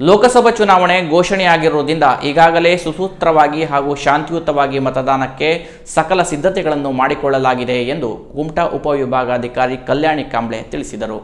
ಲೋಕಸಭಾ ಚುನಾವಣೆ ಘೋಷಣೆಯಾಗಿರುವುದರಿಂದ ಈಗಾಗಲೇ ಸುಸೂತ್ರವಾಗಿ ಹಾಗೂ ಶಾಂತಿಯುತವಾಗಿ ಮತದಾನಕ್ಕೆ ಸಕಲ ಸಿದ್ಧತೆಗಳನ್ನು ಮಾಡಿಕೊಳ್ಳಲಾಗಿದೆ ಎಂದು ಕುಮಟಾ ಉಪವಿಭಾಗಾಧಿಕಾರಿ ಕಲ್ಯಾಣಿ ಕಾಂಬ್ಳೆ ತಿಳಿಸಿದರು.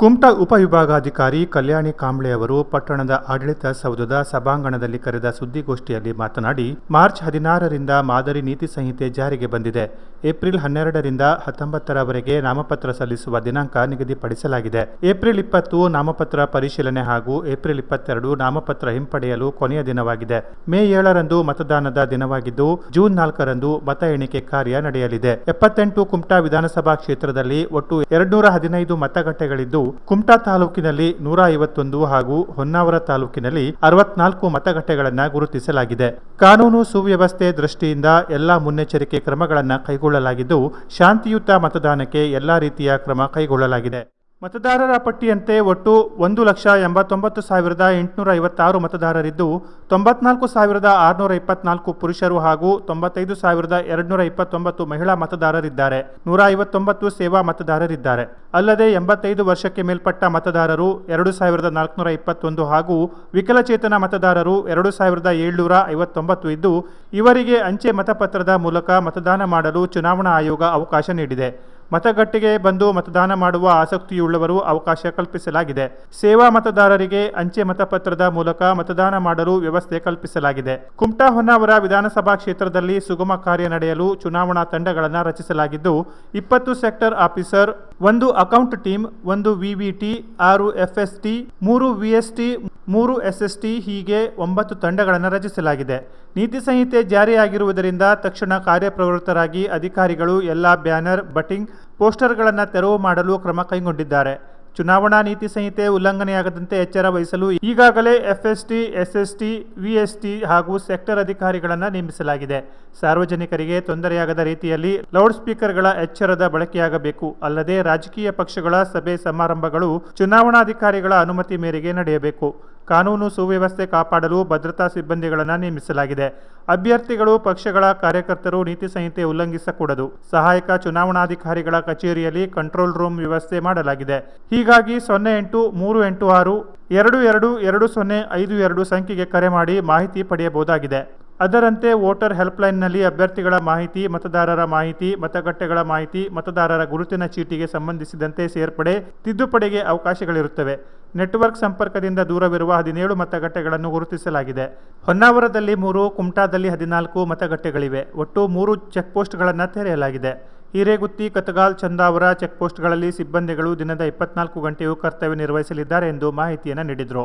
ಕುಮಟಾ ಉಪವಿಭಾಗಾಧಿಕಾರಿ ಕಲ್ಯಾಣಿ ಕಾಂಬ್ಳೆ ಅವರು ಪಟ್ಟಣದ ಆಡಳಿತ ಸೌಧದ ಸಭಾಂಗಣದಲ್ಲಿ ಕರೆದ ಸುದ್ದಿಗೋಷ್ಠಿಯಲ್ಲಿ ಮಾತನಾಡಿ, ಮಾರ್ಚ್ ಹದಿನಾರರಿಂದ ಮಾದರಿ ನೀತಿ ಸಂಹಿತೆ ಜಾರಿಗೆ ಬಂದಿದೆ. ಏಪ್ರಿಲ್ ಹನ್ನೆರಡರಿಂದ ಹತ್ತೊಂಬತ್ತರವರೆಗೆ ನಾಮಪತ್ರ ಸಲ್ಲಿಸುವ ದಿನಾಂಕ ನಿಗದಿಪಡಿಸಲಾಗಿದೆ. ಏಪ್ರಿಲ್ ಇಪ್ಪತ್ತು ನಾಮಪತ್ರ ಪರಿಶೀಲನೆ ಹಾಗೂ ಏಪ್ರಿಲ್ ಇಪ್ಪತ್ತೆರಡು ನಾಮಪತ್ರ ಹಿಂಪಡೆಯಲು ಕೊನೆಯ ದಿನವಾಗಿದೆ. ಮೇ ಏಳರಂದು ಮತದಾನದ ದಿನವಾಗಿದ್ದು, ಜೂನ್ ನಾಲ್ಕರಂದು ಮತ ಎಣಿಕೆ ಕಾರ್ಯ ನಡೆಯಲಿದೆ. ಎಪ್ಪತ್ತೆಂಟು ಕುಮಟಾ ವಿಧಾನಸಭಾ ಕ್ಷೇತ್ರದಲ್ಲಿ ಒಟ್ಟು ಎರಡ್ನೂರ ಹದಿನೈದು ಮತಗಟ್ಟೆಗಳಿದ್ದು ಕುಮಟಾ ತಾಲೂಕಿನಲ್ಲಿ ನೂರ ಐವತ್ತೊಂದು ಹಾಗೂ ಹೊನ್ನಾವರ ತಾಲೂಕಿನಲ್ಲಿ ಅರವತ್ನಾಲ್ಕು ಮತಗಟ್ಟೆಗಳನ್ನು ಗುರುತಿಸಲಾಗಿದೆ. ಕಾನೂನು ಸುವ್ಯವಸ್ಥೆ ದೃಷ್ಟಿಯಿಂದ ಎಲ್ಲಾ ಮುನ್ನೆಚ್ಚರಿಕೆ ಕ್ರಮಗಳನ್ನು ಕೈಗೊಳ್ಳಲಾಗಿದ್ದು, ಶಾಂತಿಯುತ ಮತದಾನಕ್ಕೆ ಎಲ್ಲಾ ರೀತಿಯ ಕ್ರಮ ಕೈಗೊಳ್ಳಲಾಗಿದೆ. ಮತದಾರರ ಪಟ್ಟಿಯಂತೆ ಒಟ್ಟು ಒಂದು ಲಕ್ಷ ಎಂಬತ್ತೊಂಬತ್ತು ಸಾವಿರದ ಎಂಟುನೂರ ಐವತ್ತಾರು ಮತದಾರರಿದ್ದು, ತೊಂಬತ್ನಾಲ್ಕು ಸಾವಿರದ ಆರುನೂರ ಇಪ್ಪತ್ನಾಲ್ಕು ಪುರುಷರು ಹಾಗೂ ತೊಂಬತ್ತೈದು ಸಾವಿರದ ಎರಡುನೂರ ಇಪ್ಪತ್ತೊಂಬತ್ತು ಮಹಿಳಾ ಮತದಾರರಿದ್ದಾರೆ. ನೂರ ಐವತ್ತೊಂಬತ್ತು ಸೇವಾ ಮತದಾರರಿದ್ದಾರೆ. ಅಲ್ಲದೆ ಎಂಬತ್ತೈದು ವರ್ಷಕ್ಕೆ ಮೇಲ್ಪಟ್ಟ ಮತದಾರರು ಎರಡು ಸಾವಿರದ ನಾಲ್ಕುನೂರ ಇಪ್ಪತ್ತೊಂದು ಹಾಗೂ ವಿಕಲಚೇತನ ಮತದಾರರು ಎರಡು ಸಾವಿರದ ಏಳ್ನೂರ ಐವತ್ತೊಂಬತ್ತು ಇದ್ದು, ಇವರಿಗೆ ಅಂಚೆ ಮತಪತ್ರದ ಮೂಲಕ ಮತದಾನ ಮಾಡಲು ಚುನಾವಣಾ ಆಯೋಗ ಅವಕಾಶ ನೀಡಿದೆ. ಮತಗಟ್ಟೆಗೆ ಬಂದು ಮತದಾನ ಮಾಡುವ ಆಸಕ್ತಿಯುಳ್ಳವರು ಅವಕಾಶ ಕಲ್ಪಿಸಲಾಗಿದೆ. ಸೇವಾ ಮತದಾರರಿಗೆ ಅಂಚೆ ಮತಪತ್ರದ ಮೂಲಕ ಮತದಾನ ಮಾಡಲು ವ್ಯವಸ್ಥೆ ಕಲ್ಪಿಸಲಾಗಿದೆ. ಕುಮಟಾ ಹೊನ್ನಾವರ ವಿಧಾನಸಭಾ ಕ್ಷೇತ್ರದಲ್ಲಿ ಸುಗಮ ಕಾರ್ಯ ನಡೆಯಲು ಚುನಾವಣಾ ತಂಡಗಳನ್ನು ರಚಿಸಲಾಗಿದ್ದು, ಇಪ್ಪತ್ತು ಸೆಕ್ಟರ್ ಆಫೀಸರ್, ಒಂದು ಅಕೌಂಟ್ ಟೀಮ್, ಒಂದು ವಿವಿಟಿ ಆರು ಎಫ್ಎಸ್ಟಿ ಮೂರು ವಿಎಸ್ಟಿ ಮೂರು ಎಸ್ಎಸ್ಟಿ ಹೀಗೆ ಒಂಬತ್ತು ತಂಡಗಳನ್ನು ರಚಿಸಲಾಗಿದೆ. ನೀತಿ ಸಂಹಿತೆ ಜಾರಿಯಾಗಿರುವುದರಿಂದ ತಕ್ಷಣ ಕಾರ್ಯಪ್ರವೃತ್ತರಾಗಿ ಅಧಿಕಾರಿಗಳು ಎಲ್ಲ ಬ್ಯಾನರ್ ಬಟಿಂಗ್ ಪೋಸ್ಟರ್ಗಳನ್ನು ತೆರವು ಮಾಡಲು ಕ್ರಮ ಕೈಗೊಂಡಿದ್ದಾರೆ. ಚುನಾವಣಾ ನೀತಿ ಸಂಹಿತೆ ಉಲ್ಲಂಘನೆಯಾಗದಂತೆ ಎಚ್ಚರ ವಹಿಸಲು ಈಗಾಗಲೇ ಎಫ್ಎಸ್ಟಿ, ಎಸ್ಎಸ್ಟಿ, ವಿಎಸ್ಟಿ ಹಾಗೂ ಸೆಕ್ಟರ್ ಅಧಿಕಾರಿಗಳನ್ನು ನೇಮಿಸಲಾಗಿದೆ. ಸಾರ್ವಜನಿಕರಿಗೆ ತೊಂದರೆಯಾಗದ ರೀತಿಯಲ್ಲಿ ಲೌಡ್ ಸ್ಪೀಕರ್ಗಳ ಎಚ್ಚರದ ಬಳಕೆಯಾಗಬೇಕು. ಅಲ್ಲದೆ ರಾಜಕೀಯ ಪಕ್ಷಗಳ ಸಭೆ ಸಮಾರಂಭಗಳು ಚುನಾವಣಾಧಿಕಾರಿಗಳ ಅನುಮತಿ ಮೇರೆಗೆ ನಡೆಯಬೇಕು. ಕಾನೂನು ಸುವ್ಯವಸ್ಥೆ ಕಾಪಾಡಲು ಭದ್ರತಾ ಸಿಬ್ಬಂದಿಗಳನ್ನು ನೇಮಿಸಲಾಗಿದೆ. ಅಭ್ಯರ್ಥಿಗಳು, ಪಕ್ಷಗಳ ಕಾರ್ಯಕರ್ತರು ನೀತಿ ಸಂಹಿತೆ ಉಲ್ಲಂಘಿಸಕೂಡದು. ಸಹಾಯಕ ಚುನಾವಣಾಧಿಕಾರಿಗಳ ಕಚೇರಿಯಲ್ಲಿ ಕಂಟ್ರೋಲ್ ರೂಮ್ ವ್ಯವಸ್ಥೆ ಮಾಡಲಾಗಿದೆ. ಹೀಗಾಗಿ ಸೊನ್ನೆ ಎಂಟು, ಮೂರು ಎಂಟು ಆರು, ಎರಡು ಎರಡು ಎರಡು ಸೊನ್ನೆ, ಐದು ಎರಡು ಸಂಖ್ಯೆಗೆ ಕರೆ ಮಾಡಿ ಮಾಹಿತಿ ಪಡೆಯಬಹುದಾಗಿದೆ. ಅದರಂತೆ ವೋಟರ್ ಹೆಲ್ಪ್ಲೈನ್ನಲ್ಲಿ ಅಭ್ಯರ್ಥಿಗಳ ಮಾಹಿತಿ, ಮತದಾರರ ಮಾಹಿತಿ, ಮತಗಟ್ಟೆಗಳ ಮಾಹಿತಿ, ಮತದಾರರ ಗುರುತಿನ ಚೀಟಿಗೆ ಸಂಬಂಧಿಸಿದಂತೆ ಸೇರ್ಪಡೆ, ತಿದ್ದುಪಡಿಗೆ ಅವಕಾಶಗಳಿರುತ್ತವೆ. ನೆಟ್ವರ್ಕ್ ಸಂಪರ್ಕದಿಂದ ದೂರವಿರುವ ಹದಿನೇಳು ಮತಗಟ್ಟೆಗಳನ್ನು ಗುರುತಿಸಲಾಗಿದೆ. ಹೊನ್ನಾವರದಲ್ಲಿ ಮೂರು, ಕುಮಟಾದಲ್ಲಿ ಹದಿನಾಲ್ಕು ಮತಗಟ್ಟೆಗಳಿವೆ. ಒಟ್ಟು ಮೂರು ಚೆಕ್ಪೋಸ್ಟ್ಗಳನ್ನು ತೆರೆಯಲಾಗಿದೆ. ಹಿರೇಗುತ್ತಿ ಕತಗಾಲ್ ಚಂದಾವರ ಚೆಕ್ಪೋಸ್ಟ್ಗಳಲ್ಲಿ ಸಿಬ್ಬಂದಿಗಳು ದಿನದ ಇಪ್ಪತ್ನಾಲ್ಕು ಗಂಟೆಯೂ ಕರ್ತವ್ಯ ನಿರ್ವಹಿಸಲಿದ್ದಾರೆ ಎಂದು ಮಾಹಿತಿಯನ್ನು ನೀಡಿದರು.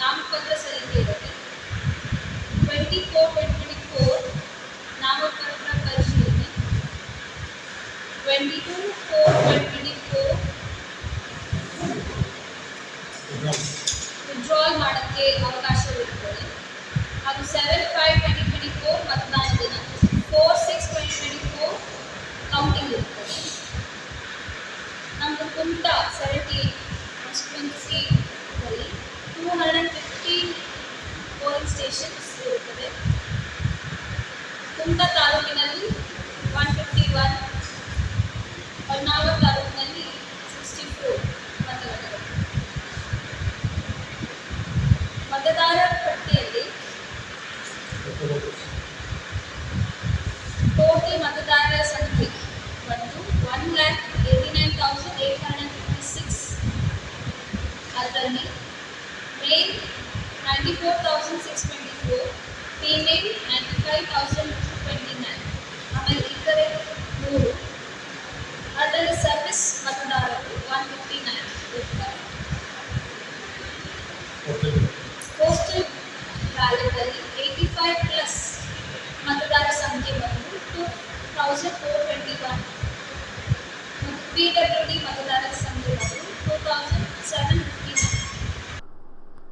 ನಾಮಪತ್ರ ಸಲ್ಲಿಕೆ ಇರುತ್ತೆ twenty four twenty twenty four ನಾಮಪತ್ರ ಪರಿಶೀಲನೆ twenty two four twenty four withdrawal ಮಾಡೋಕ್ಕೆ ಅವಕಾಶವಿರುತ್ತದೆ ಹಾಗೂ ಸೆವೆನ್ ಮತದಾರರ ಪಟ್ಟಿಯಲ್ಲಿ ಟೋಟಲ್ ಮತದಾರರ